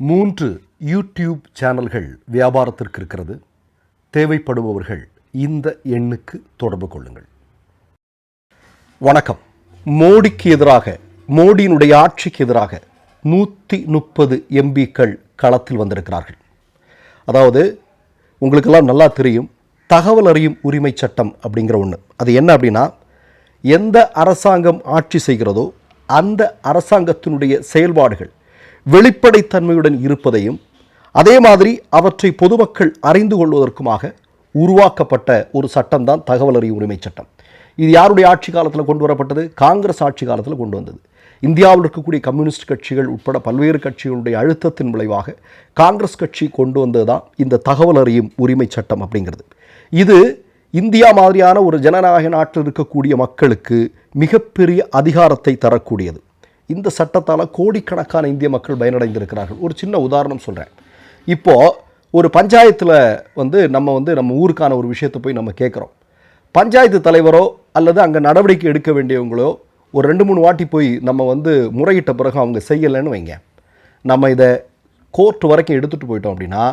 மூன்று யூடியூப் சேனல்கள் வியாபாரத்திற்கு இருக்கிறது. தேவைப்படுபவர்கள் இந்த எண்ணுக்கு தொடர்பு கொள்ளுங்கள். வணக்கம். மோடிக்கு எதிராக மோடியினுடைய ஆட்சிக்கு எதிராக நூற்றி முப்பது எம்பிக்கள் களத்தில் வந்திருக்கிறார்கள். அதாவது உங்களுக்கெல்லாம் நல்லா தெரியும் தகவல் அறியும் உரிமை சட்டம் அப்படிங்கிற ஒன்று அது என்ன அப்படின்னா எந்த அரசாங்கம் ஆட்சி செய்கிறதோ அந்த அரசாங்கத்தினுடைய செயல்பாடுகள் வெளிப்படைத்தன்மையுடன் இருப்பதையும் அதே மாதிரி அவற்றை பொதுமக்கள் அறிந்து கொள்வதற்குமாக உருவாக்கப்பட்ட ஒரு சட்டம்தான் தகவல் அறியும் உரிமை சட்டம். இது யாருடைய ஆட்சி காலத்தில் கொண்டு வரப்பட்டது? காங்கிரஸ் ஆட்சி காலத்தில் கொண்டு வந்தது. இந்தியாவில் இருக்கக்கூடிய கம்யூனிஸ்ட் கட்சிகள் உட்பட பல்வேறு கட்சிகளுடைய அழுத்தத்தின் விளைவாக காங்கிரஸ் கட்சி கொண்டு வந்தது தான் இந்த தகவல் அறியும் உரிமை சட்டம் அப்படிங்கிறது. இது இந்தியா மாதிரியான ஒரு ஜனநாயக நாட்டில் இருக்கக்கூடிய மக்களுக்கு மிகப்பெரிய அதிகாரத்தை தரக்கூடியது. இந்த சட்டத்தால் கோடிக்கணக்கான இந்திய மக்கள் பயனடைந்திருக்கிறார்கள். ஒரு சின்ன உதாரணம் சொல்கிறேன் இப்போது ஒரு பஞ்சாயத்தில் வந்து நம்ம வந்து நம்ம ஊருக்கான ஒரு விஷயத்தை போய் நம்ம கேட்குறோம் பஞ்சாயத்து தலைவரோ அல்லது அங்கே நடவடிக்கை எடுக்க வேண்டியவங்களோ ஒரு ரெண்டு மூணு வாட்டி போய் நம்ம வந்து முறையிட்ட பிறகு அவங்க செய்யலைன்னு வைங்க. நம்ம இதை கோர்ட் வரைக்கும் எடுத்துகிட்டு போயிட்டோம் அப்படின்னா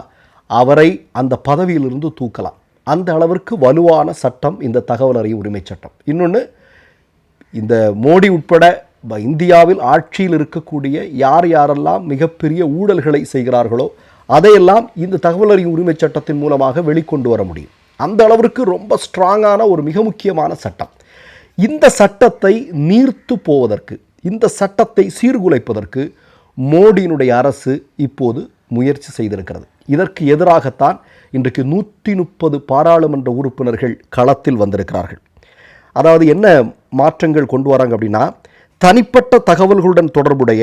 அவரை அந்த பதவியிலிருந்து தூக்கலாம். அந்த அளவிற்கு வலுவான சட்டம் இந்த தகவல் அறியும் உரிமை சட்டம். இன்னொன்று இந்த மோடி உட்பட இந்தியாவில் ஆட்சியில் இருக்கக்கூடிய யார் யாரெல்லாம் மிகப்பெரிய ஊழல்களை செய்கிறார்களோ அதையெல்லாம் இந்த தகவல் அறியும் உரிமை சட்டத்தின் மூலமாக வெளிக்கொண்டு வர முடியும். அந்த அளவிற்கு ரொம்ப ஸ்ட்ராங்கான ஒரு மிக முக்கியமான சட்டம். இந்த சட்டத்தை நீர்த்து போவதற்கு இந்த சட்டத்தை சீர்குலைப்பதற்கு மோடியினுடைய அரசு இப்போது முயற்சி செய்திருக்கிறது. இதற்கு எதிராகத்தான் இன்றைக்கு நூற்றி முப்பது பாராளுமன்ற உறுப்பினர்கள் களத்தில் வந்திருக்கிறார்கள். அதாவது என்ன மாற்றங்கள் கொண்டு வராங்க அப்படின்னா தனிப்பட்ட தகவல்களுடன் தொடர்புடைய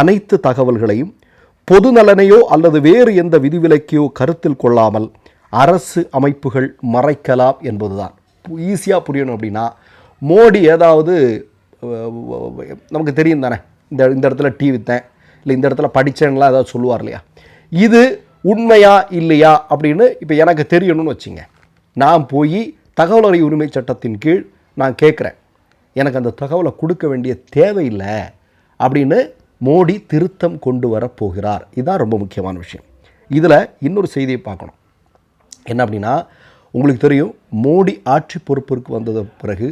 அனைத்து தகவல்களையும் பொது நலனையோ அல்லது வேறு எந்த விதிவிலக்கையோ கருத்தில் கொள்ளாமல் அரசு அமைப்புகள் மறைக்கலாம் என்பதுதான். ஈஸியாக புரியணும் அப்படின்னா மோடி ஏதாவது நமக்கு தெரியும் தானே இந்த இந்த இடத்துல டீ விற்றேன் இல்லை இந்த இடத்துல படித்தேன்லாம் ஏதாவது சொல்லுவார் இல்லையா? இது உண்மையா இல்லையா அப்படின்னு இப்போ எனக்கு தெரியணும்னு வச்சுங்க. நான் போய் தகவல் அறிவு உரிமை சட்டத்தின் கீழ் நான் கேட்குறேன். எனக்கு அந்த தகவலை கொடுக்க வேண்டிய தேவையில்லை அப்படின்னு மோடி திருத்தம் கொண்டு வரப்போகிறார். இதுதான் ரொம்ப முக்கியமான விஷயம். இதில் இன்னொரு செய்தியை பார்க்கணும். என்ன அப்படின்னா உங்களுக்கு தெரியும் மோடி ஆட்சி பொறுப்பிற்கு வந்தது பிறகு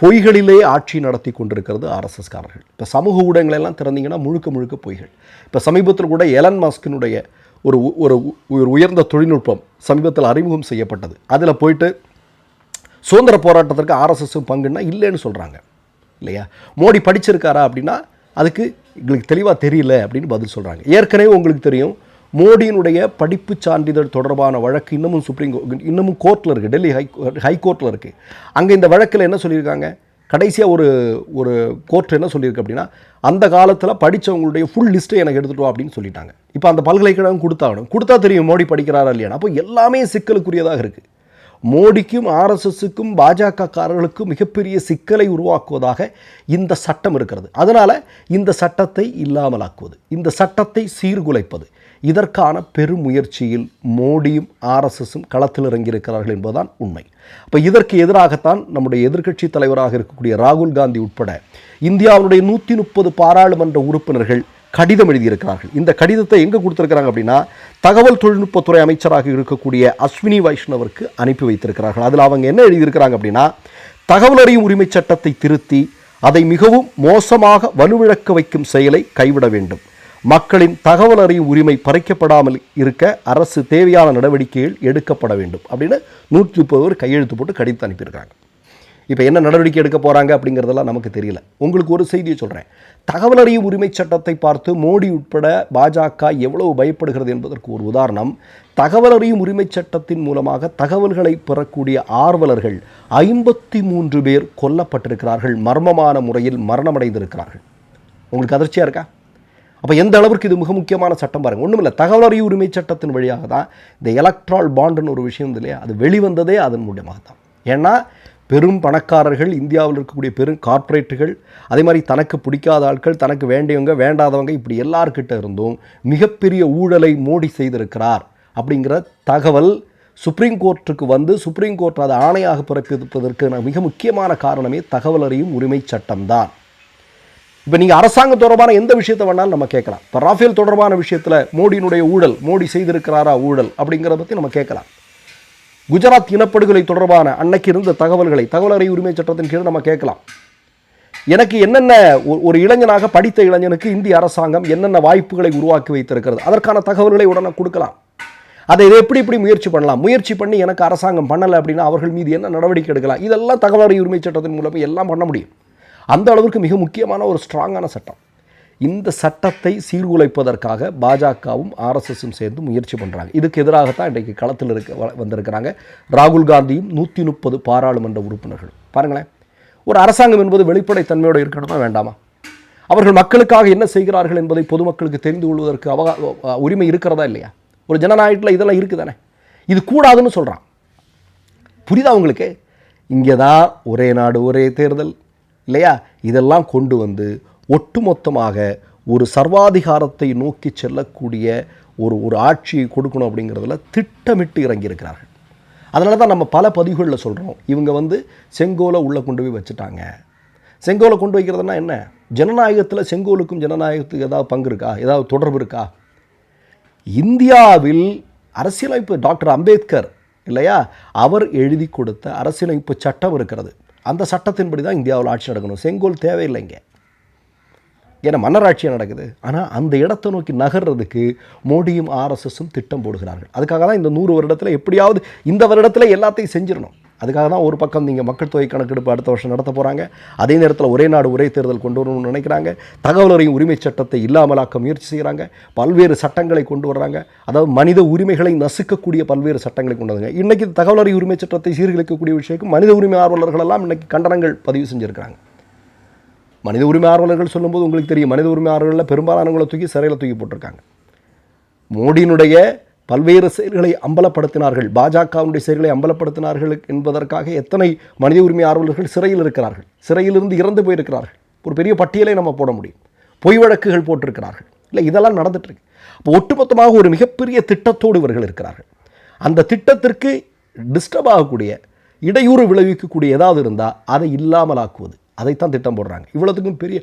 பொய்களிலே ஆட்சி நடத்தி கொண்டிருக்கிறது ஆர்எஸ்எஸ்காரர்கள். இப்போ சமூக ஊடகங்கள் எல்லாம் திறந்தீங்கன்னா முழுக்க முழுக்க பொய்கள். இப்போ சமீபத்தில் கூட எலன் மாஸ்கினுடைய ஒரு ஒரு உயர்ந்த தொழில்நுட்பம் சமீபத்தில் அறிமுகம் செய்யப்பட்டது. அதில் போயிட்டு சுதந்திர போராட்டத்திற்கு ஆர்எஸ்எஸும் பங்குன்னா இல்லைன்னு சொல்கிறாங்க இல்லையா? மோடி படிச்சிருக்காரா அப்படின்னா அதுக்கு எங்களுக்கு தெளிவாக தெரியல அப்படின்னு பதில் சொல்கிறாங்க ஏற்கனவே உங்களுக்கு தெரியும் மோடியினுடைய படிப்பு சான்றிதழ் தொடர்பான வழக்கு இன்னமும் சுப்ரீம் கோ- இன்னமும் கோர்ட்டில் இருக்குது டெல்லி ஹை ஹை கோர்ட்டில் இருக்குது அங்கே இந்த வழக்கில் என்ன சொல்லியிருக்காங்க? கடைசியாக ஒரு ஒரு கோர்ட் என்ன சொல்லியிருக்கு அப்படின்னா அந்த காலத்தில் படித்தவங்களுடைய ஃபுல் லிஸ்ட்டை எனக்கு எடுத்துட்டு அப்படின்னு சொல்லிட்டாங்க. இப்போ அந்த பல்கலைக்கழகம் கொடுத்தாகணும் கொடுத்தா தெரியும் மோடி படிக்கிறாரா இல்லையா அப்போ எல்லாமே சிக்கலுக்குரியதாக இருக்குது மோடிக்கும் ஆர்எஸ்எஸுக்கும் பாஜகக்காரர்களுக்கும் மிகப்பெரிய சிக்கலை உருவாக்குவதாக இந்த சட்டம் இருக்கிறது. அதனால் இந்த சட்டத்தை இல்லாமலாக்குவது இந்த சட்டத்தை சீர்குலைப்பது இதற்கான பெருமுயற்சியில் மோடியும் ஆர்எஸ்எஸும் களத்தில் இறங்கியிருக்கிறார்கள் என்பதுதான் உண்மை. அப்போ இதற்கு எதிராகத்தான் நம்முடைய எதிர்க்கட்சி தலைவராக இருக்கக்கூடிய ராகுல் காந்தி உட்பட இந்தியாவுடைய நூற்றி முப்பது பாராளுமன்ற உறுப்பினர்கள் கடிதம் எழுதியிருக்கிறார்கள். இந்த கடிதத்தை எங்கே கொடுத்துருக்கிறாங்க அப்படின்னா தகவல் தொழில்நுட்பத்துறை அமைச்சராக இருக்கக்கூடிய அஸ்வினி வைஷ்ணவருக்கு அனுப்பி வைத்திருக்கிறார்கள். அதில் அவங்க என்ன எழுதியிருக்கிறாங்க அப்படின்னா தகவல் அறியும் உரிமை சட்டத்தை திருத்தி அதை மிகவும் மோசமாக வலுவிழக்க வைக்கும் செயலை கைவிட வேண்டும். மக்களின் தகவல் அறியும் உரிமை பறிக்கப்படாமல் இருக்க அரசு தேவையான நடவடிக்கைகள் எடுக்கப்பட வேண்டும் அப்படின்னு நூற்றி முப்பது பேர் கையெழுத்து போட்டு கடிதம் அனுப்பியிருக்காங்க இப்போ என்ன நடவடிக்கை எடுக்க போகிறாங்க அப்படிங்கிறதெல்லாம் நமக்கு தெரியல. உங்களுக்கு ஒரு செய்தியை சொல்கிறேன் தகவல் அறியும் உரிமை சட்டத்தை பார்த்து மோடி உட்பட பாஜக எவ்வளவு பயப்படுகிறது என்பதற்கு ஒரு உதாரணம். தகவல் அறியும் உரிமை சட்டத்தின் மூலமாக தகவல்களை பெறக்கூடிய ஆர்வலர்கள் ஐம்பத்தி மூன்று பேர் கொல்லப்பட்டிருக்கிறார்கள். மர்மமான முறையில் மரணமடைந்திருக்கிறார்கள். உங்களுக்கு அதிர்ச்சியாக இருக்கா? அப்போ எந்த அளவிற்கு இது மிக முக்கியமான சட்டம் பாருங்க. ஒன்றும் இல்லை தகவல் அறிவு உரிமை சட்டத்தின் வழியாக தான் இந்த எலக்ட்ரால் பாண்டுன்னு ஒரு விஷயம் இல்லையா? அது வெளிவந்ததே அதன் மூலியமாக தான் ஏன்னா பெரும் பணக்காரர்கள் இந்தியாவில் இருக்கக்கூடிய பெரும் கார்ப்பரேட்டுகள் அதே மாதிரி தனக்கு பிடிக்காத ஆட்கள் தனக்கு வேண்டியவங்க வேண்டாதவங்க இப்படி எல்லார்கிட்ட இருந்தும் மிகப்பெரிய ஊழலை மோடி செய்திருக்கிறார் அப்படிங்கிற தகவல் சுப்ரீம் கோர்ட்டுக்கு வந்து சுப்ரீம் கோர்ட் அதை ஆணையாக பிறப்பிப்பதற்கு மிக முக்கியமான காரணமே தகவல் அறியும் உரிமை சட்டம்தான் இப்போ நீங்கள் அரசாங்கம் தொடர்பான எந்த விஷயத்தை வேணாலும் நம்ம கேட்கலாம். இப்போ ராஃபேல் தொடர்பான விஷயத்தில் மோடியினுடைய ஊழல் மோடி செய்திருக்கிறாரா ஊழல் அப்படிங்கிறத பற்றி நம்ம கேட்கலாம். குஜராத் இனப்படுகொலை தொடர்பான அன்னைக்கு இருந்த தகவல்களை தகவல் அறிவு உரிமை சட்டத்தின் கீழ் நம்ம கேட்கலாம். எனக்கு என்னென்ன ஒரு- ஒரு இளைஞனாக படித்த இளைஞனுக்கு இந்திய அரசாங்கம் என்னென்ன வாய்ப்புகளை உருவாக்கி வைத்திருக்கிறது அதற்கான தகவல்களை உடனே கொடுக்கலாம். அதை இதை எப்படி இப்படி முயற்சி பண்ணலாம்? முயற்சி பண்ணி எனக்கு அரசாங்கம் பண்ணலை அப்படின்னா அவர்கள் மீது என்ன நடவடிக்கை எடுக்கலாம்? இதெல்லாம் தகவல் அறிவு உரிமை சட்டத்தின் மூலமாக எல்லாம் பண்ண முடியும். அந்த அளவுக்கு மிக முக்கியமான ஒரு ஸ்ட்ராங்கான சட்டம். இந்த சட்டத்தை சீர்குலைப்பதற்காக பாஜகவும் ஆர்எஸ்எஸும் சேர்ந்து முயற்சி பண்ணுறாங்க இதுக்கு எதிராகத்தான் இன்றைக்கு களத்தில் இருக்க வந்திருக்கிறாங்க. ராகுல் காந்தியும் நூற்றி முப்பது பாராளுமன்ற உறுப்பினர்கள். பாருங்களேன். ஒரு அரசாங்கம் என்பது வெளிப்படைத்தன்மையோடு இருக்கணுமா வேண்டாமா? அவர்கள் மக்களுக்காக என்ன செய்கிறார்கள் என்பதை பொதுமக்களுக்கு தெரிந்து கொள்வதற்கு அவகா உரிமை இருக்கிறதா இல்லையா? ஒரு ஜனநாயகத்தில் இதெல்லாம் இருக்குதானே? இது கூடாதுன்னு சொல்கிறான் புரியுதா உங்களுக்கு? இங்கே தான் ஒரே நாடு ஒரே தேர்தல் இல்லையா? இதெல்லாம் கொண்டு வந்து ஒட்டுமொத்தமாக ஒரு சர்வாதிகாரத்தை நோக்கி செல்லக்கூடிய ஒரு ஒரு ஆட்சியை கொடுக்கணும் அப்படிங்கிறதுல திட்டமிட்டு இறங்கியிருக்கிறார்கள். அதனால தான் நம்ம பல பதிவுகளில் சொல்கிறோம் இவங்க வந்து செங்கோலை உள்ளே கொண்டு போய் வச்சுட்டாங்க. செங்கோலை கொண்டு வைக்கிறதுனா என்ன? ஜனநாயகத்தில் செங்கோலுக்கும் ஜனநாயகத்துக்கு ஏதாவது பங்கு இருக்கா? ஏதாவது தொடர்பு இருக்கா? இந்தியாவில் அரசியலமைப்பு டாக்டர் அம்பேத்கர் இல்லையா? அவர் எழுதி கொடுத்த அரசியலமைப்பு சட்டம் இருக்கிறது. அந்த சட்டத்தின்படி தான் இந்தியாவில் ஆட்சி நடக்கணும். செங்கோல் தேவையில்லைங்க ஏன்னா மன்னராட்சியாக நடக்குது. ஆனால் அந்த இடத்தை நோக்கி நகர்றதுக்கு மோடியும் ஆர்எஸ்எஸும் திட்டம் போடுகிறார்கள். அதுக்காக தான் இந்த நூறு வருடத்தில் எப்படியாவது இந்த வருடத்தில் எல்லாத்தையும் செஞ்சிடணும். அதுக்காக தான் ஒரு பக்கம் நீங்கள் மக்கள் தொகை கணக்கெடுப்பு அடுத்த வருஷம் நடத்த போகிறாங்க அதே நேரத்தில் ஒரே நாடு ஒரே தேர்தல் கொண்டு வரணும்னு நினைக்கிறாங்க. தகவல் அறியும் உரிமை சட்டத்தை இல்லாமலாக்க முயற்சி செய்கிறாங்க பல்வேறு சட்டங்களை கொண்டு வர்றாங்க. அதாவது மனித உரிமைகளை நசுக்கக்கூடிய பல்வேறு சட்டங்களை கொண்டு வராங்க. இன்றைக்கி தகவல் அறியும் உரிமை சட்டத்தை சீர்குலைக்கக்கூடிய விஷயத்துக்கு மனித உரிமை ஆர்வலர்கள் எல்லாம் இன்றைக்கி கண்டனங்கள் பதிவு செஞ்சுருக்கிறாங்க. மனித உரிமை ஆர்வலர்கள் சொல்லும்போது உங்களுக்கு தெரியும். மனித உரிமை ஆர்வலர்களில் பெரும்பாலானவங்களை தூக்கி சிறையில் தூக்கி போட்டிருக்காங்க. மோடியினுடைய பல்வேறு செயல்களை அம்பலப்படுத்தினார்கள். பாஜகவுடைய செயல்களை அம்பலப்படுத்தினார்கள் என்பதற்காக எத்தனை மனித உரிமை ஆர்வலர்கள் சிறையில் இருக்கிறார்கள். சிறையிலிருந்து இறந்து போயிருக்கிறார்கள். ஒரு பெரிய பட்டியலை நம்ம போட முடியும். பொய் வழக்குகள் போட்டிருக்கிறார்கள். இல்லை இதெல்லாம் நடந்துட்டுருக்கு. இப்போ அப்போ ஒட்டுமொத்தமாக ஒரு மிகப்பெரிய திட்டத்தோடு இவர்கள் இருக்கிறார்கள். அந்த திட்டத்திற்கு டிஸ்டர்ப் ஆகக்கூடிய இடையூறு விளைவிக்கக்கூடிய ஏதாவது இருந்தால் அதை இல்லாமலாக்குவது. அதைத்தான் திட்டம் போடுறாங்க. இவ்வளோத்துக்கும் பெரிய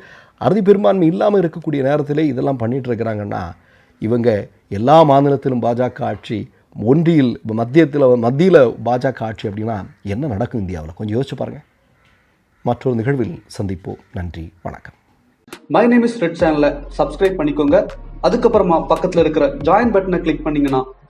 அறுதி பெரும்பான்மை இல்லாமல் இருக்கக்கூடிய நேரத்திலே இதெல்லாம் பண்ணிகிட்டு இருக்கிறாங்கன்னா இவங்க எல்லா மாநிலத்திலும் பாஜக ஆட்சி ஒன்றியில் மத்தியத்தில் மத்தியில் பாஜக ஆட்சி அப்படின்னா என்ன நடக்கும் இந்தியாவில்? கொஞ்சம் யோசிச்சு பாருங்கள் மற்றொரு நிகழ்வில் சந்திப்போம். நன்றி வணக்கம். மை நேம் இஸ் ரெட் சேனலை சப்ஸ்கிரைப் பண்ணிக்கோங்க. அதுக்கப்புறமா பக்கத்தில் இருக்கிற ஜாயின் பட்டனை கிளிக் பண்ணிங்கன்னா